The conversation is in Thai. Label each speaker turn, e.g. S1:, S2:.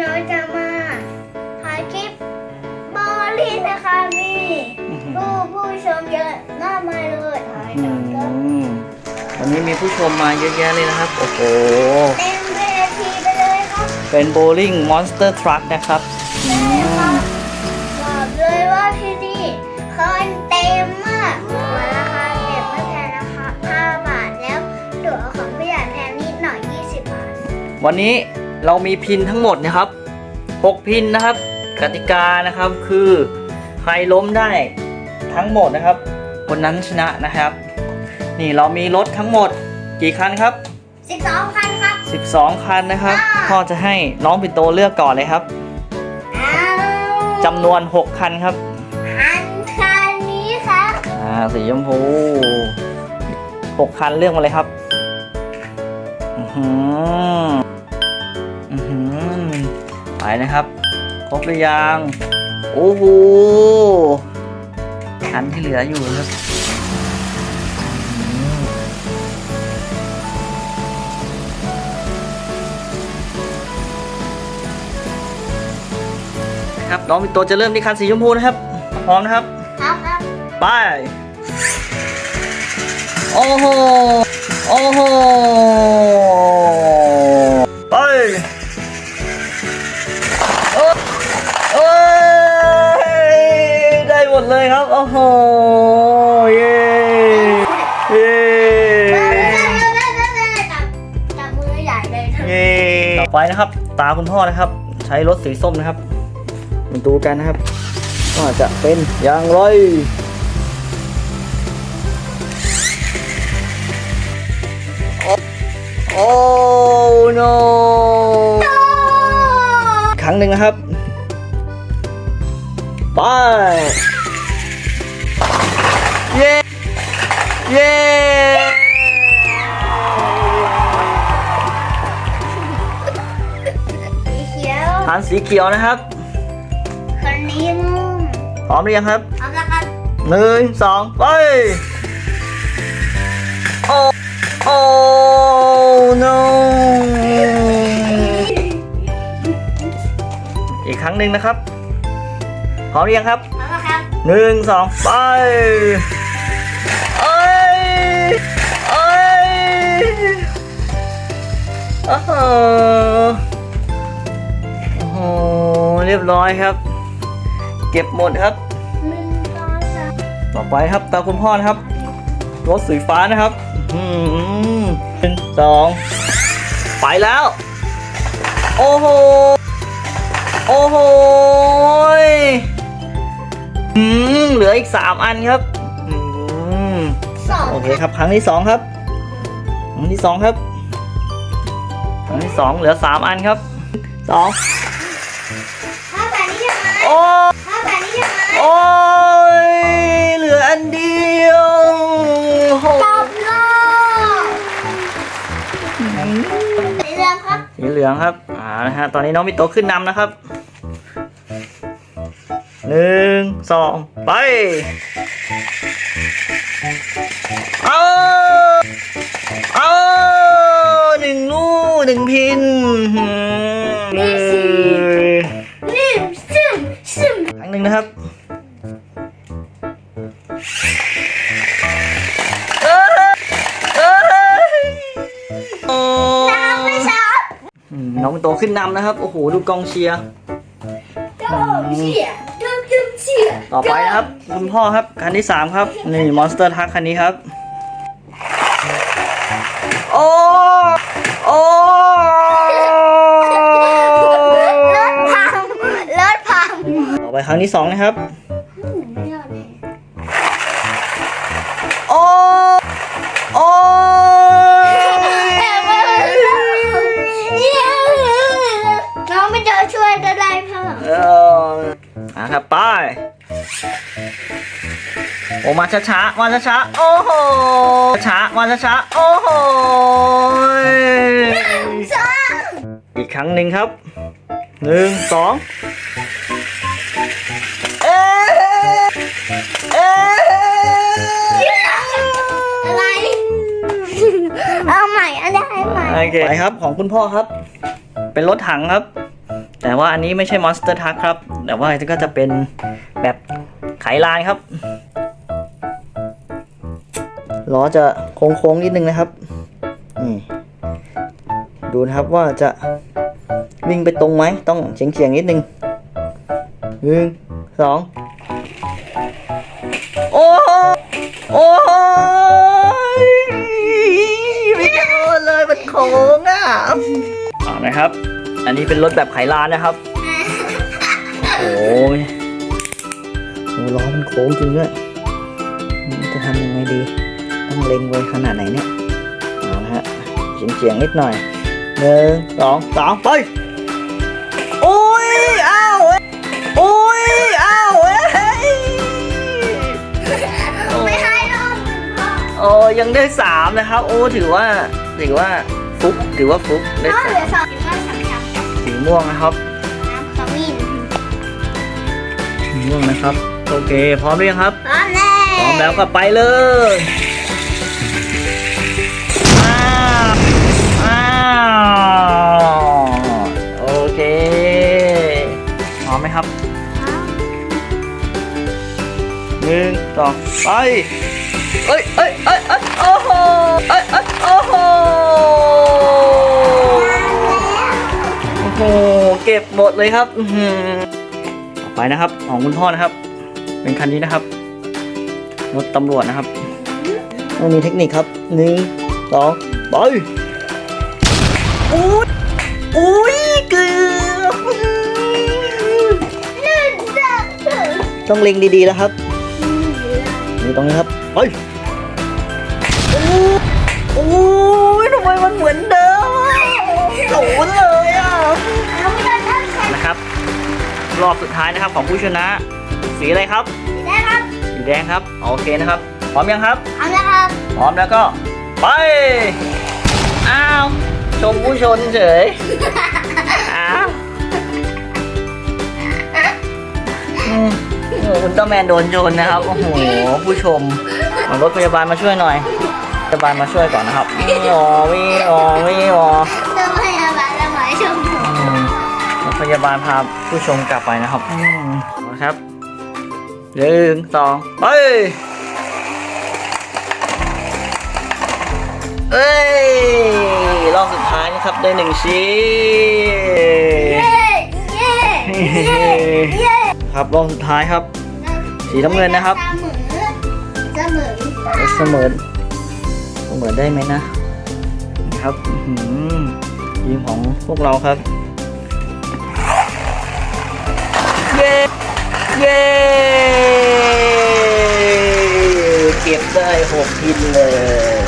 S1: น้อยจะมาถ่ายคลิปบอลลินนะคะมี
S2: ผู้ผู้ชมเยอะมากมายเลย
S1: ถ่ายกันก็
S2: วันนี้มีผู้ชมมาเยอะแยะเลยนะครับ โอ้โห
S1: เต็มเวทีไปเลยครับ
S2: เป็นโบลิ่งมอนสเตอร์ทรัคนะครับ
S1: บอกเลยว่าที่นี่คนเต็มมากราคาเต็มไม่แพงนะคะ5บาทแล้วตั๋วของพี่ใหญ่แพงนิดหน่อย 20 บาท
S2: วันนี้ เรามีพินทั้งหมดนะครับ 6 พินนะครับ กติกานะครับคือใครล้มได้ทั้งหมดนะครับ คนนั้นชนะนะครับ นี่เรามีรถทั้งหมดกี่คันครับ
S1: 12 คันครับ
S2: 12 คันนะครับ พ่อจะให้น้องปินโตเลือกก่อนเลยครับ
S1: เอา
S2: จำนวน 6 คันครับ
S1: อันคันนี้ครับ
S2: อ่าสีชมพูหกคันเลือกมาเลยครับ อือหืออือหือ ไปนะครับ ครบหรือยัง โอ้โหคันที่เหลืออยู่ครับอื้อหือครับน้องมิโตจะเริ่มที่คันสีชมพูนะครับ พร้อมนะครับ
S1: ครับครับ
S2: ไป โอ้โห เย้ต่อไปนะครับ ตาคุณพ่อนะครับ ใช้รถสีส้มนะครับมาดูกันนะครับว่าจะเป็นอย่างไรโอ้ no ครั้งหนึ่งนะครับ ไป เย้ เย้านสีเขียวนะครับ
S1: คนนี้นุ่ม
S2: พร้อมหรือยังครับ
S1: เอาละครับ
S2: หนึ่งสองไปโอ้โอ้ no อีกครั้งหนึ่งนะครับพร้อมหรือยังครับ
S1: เอาละครับ
S2: หนึ่งสองไปเอ้ยเอ้ยโอ้โหโอ้โหเรียบร้อยครับ เก็บหมดครับ
S1: หนึ่งสองสาม
S2: ต่อไปครับตาคุณพ่อนะครับ รถสีฟ้านะครับอื้อหือหนึ่งสองไปแล้ว โอ้โห โอ้โหยอืมเหลืออีกสามอันครับอืม
S1: สอง
S2: โอเคครับครั้งที่สองครับครั้งที่สองครับครั้งที่สองเหลือสามอันครับสอง โอ้
S1: ถ้าแบบนี้ยังไง
S2: โอ้ยเหลืออันเดียวโอ้โห
S1: ตบโลกสีเหลืองครับ
S2: สีเหลืองครับอ่านะฮะตอนนี้น้องมิโตะขึ้นนำนะครับหนึ่งสองไปเอาเอาหนึ่งลูกหนึ่งพิน
S1: น้
S2: องมิโตะขึ้นนำนะครับ โอ้โห ดูกองเชียร์
S1: จุ๊บเชี่ยจุ๊บจุ๊บเชี่ย
S2: ต่อไปนะครับ คุณพ่อครับ คันที่สามครับ นี่มอนสเตอร์ทักคันนี้ครับ โอ้ โอ้
S1: รถพังรถพัง
S2: ต่อไปครั้งที่สองนะครับ
S1: อะ
S2: ครับไปโอ้มาช้าๆมาช้าๆโอ้โหช้าๆมาช้าๆโอ้โห
S1: สอง
S2: อีกครั้งหนึ่งครับหนึ่งสองเอ๊ะเอ๊ะ
S1: อะไรเอาใหม่เอาได้ใหม่
S2: โอเคไปครับของคุณพ่อครับ เป็นรถถังครับ แต่ว่าอันนี้ไม่ใช่มอนสเตอร์ทักครับ แต่ว่าก็จะเป็นแบบไขลานครับล้อจะโค้งๆนิดนึงนะครับดูนะครับว่าจะวิ่งไปตรงไหมต้องเฉียงๆนิดนึงหนึ่งสองโอ้โหโอ้ไม่โดนเลยมันโค้งอะนะครับ อันนี้เป็นรถแบบไขลานนะครับ โอ้ยโอ้ล้อมันโค้งจริงด้วยจะทำยังไงดี ต้องเล็งไว้ขนาดไหนเนี่ยเอาละฮะเฉียงเฉียงๆนิดหน่อยหนึ่งสองสามไปโอ้ยอ้าวเอ้ยโอ้ยอ้าวเอ้ย
S1: ไม่ให้ลงพ่อ
S2: โอ้ยังได้สามนะครับ โอ้ถือว่าถือว่าฟุกถือว่าฟุกได้
S1: พ่อ
S2: สา
S1: เหลื
S2: ม
S1: อสองถึงว่าสามครับ
S2: สีม่วงนะครับ
S1: น้ำขมิ้น
S2: สี ม่วงนะครับ โอเค พร้อมหรือยังครับ
S1: พร้อมแล้ว
S2: พร้อมแล้วก็ไปเลยอ้าวอ้าวโอเคพร้อมไหมครับหนึ่งสองไปเอ้ยเอ้ยเอ้ยเอ้ยโอ้โหเอ้ยเอ้ยโอ้โหโอ้โหเก็บหมดเลยครับอื้อหือต่อ ไปนะครับ ของคุณพ่อนะครับ เป็นคันนี้นะครับรถตำรวจนะครับมันมีเทคนิคครับหนึ่งสองไปอุ้ยอุ้ยเกือบ
S1: หนึ่งสองสาม
S2: ต้องเล็งดีๆแล้วครับนี่ตรงนี้ครับไปโอ้โอ้ยทำไมมันเหมือนเดิมอะศูนย์เลยอะ
S1: เอาไม่ได้ท่านใส่
S2: นะครับ รอบสุดท้ายนะครับของผู้ชนะ สีอะไรครับ
S1: ได้ครับ
S2: สีแดงครับ โอเคนะครับ พร้อมยังครับ
S1: เอาละครับ
S2: พร้อมแล้วก็ไป อ้าว ชมผู้ชนเฉย อ้าวอืมโอ้โหคุณต้าแมนโดนโยนนะครับ โอ้โห ผู้ชมมารถพยาบาลมาช่วยหน่อย พยาบาลมาช่วยก่อนนะครับวิวอวิวอวิวอ
S1: เติมให้อาบาละหมายชมพู
S2: อืมรถพ ยาบาลพาผู้ชมกลับไปนะครับอืมเอาละครับหนึ่งสองไปเอ้ย รอบสุดท้ายนะครับได้หนึ่งชิ้
S1: เย้
S2: น
S1: เย้เย้เย้
S2: ครับรอบสุดท้ายครับ สีน้ำเงินนะครับ
S1: เสมอ เสมอ
S2: เสมอเสมอได้ไหมนะนะครับอื้อหือทีมของพวกเราครับ เย้ เย้ เก็บได้หกพินเลย